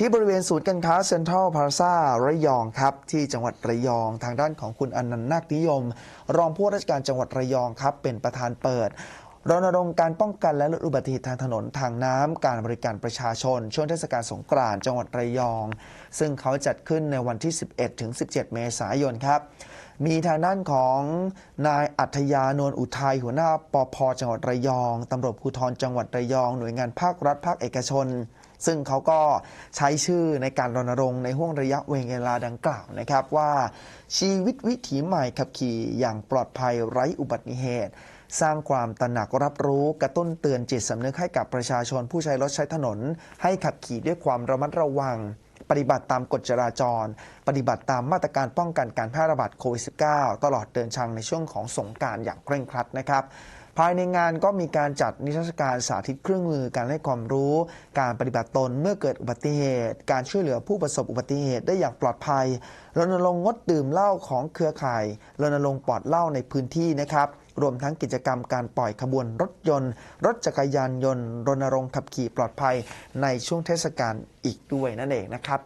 ที่บริเวณศูนย์การค้าเซ็นทรัลพาซาระยองครับ ที่จังหวัดระยองทางด้านของคุณอนันต์นาคนิยม รองผู้ว่าราชการจังหวัดระยองครับ เป็นประธานเปิดรณรงค์การป้องกันและลดอุบัติเหตุทางถนนทางน้ำการบริการประชาชน ช่วงเทศกาลสงกรานต์จังหวัดระยอง ซึ่งเขาจัดขึ้นในวันที่ 11 ถึง 17 เมษายนครับมีทางด้านของนายอัธยานวลอุทัยหัวหน้าปพจังหวัดระยองตำรวจภูธรจังหวัดระยอง หน่วยงานภาครัฐภาคเอกชน ซึ่งเขาก็ใช้ชื่อในการรณรงค์ในห่วงระยะเวลาดังกล่าวนะครับว่าชีวิตวิถีใหม่ขับขี่อย่างปลอดภัยไร้อุบัติเหตุ สร้างความตระหนักรับรู้กระตุ้นเตือนจิตสำนึกให้กับประชาชนผู้ใช้รถใช้ถนน ให้ขับขี่ด้วยความระมัดระวังปฏิบัติตามกฎจราจร ปฏิบัติตามมาตรการป้องกันการแพร่ระบาดโควิด -19 ตลอดเดินทางในช่วงของสงกรารอย่างเคร่งครัดนะครับ ภายในงานก็มีการจัดนิทรรศการสาธิตเครื่องมือการให้ความรู้ การปฏิบัติตนเมื่อเกิดอุบัติเหตุ การช่วยเหลือผู้ประสบอุบัติเหตุได้อย่างปลอดภัยรณรงค์งดดื่มเหล้าของเครือข่ายรณรงค์ปลอดเหล้าในพื้นที่นะครับรวมทั้งกิจกรรมการปล่อยขบวนรถยนต์ รถจักรยานยนต์รณรงค์ขับขี่ปลอดภัยในช่วงเทศกาลอีกด้วยนั่นเองนะครับ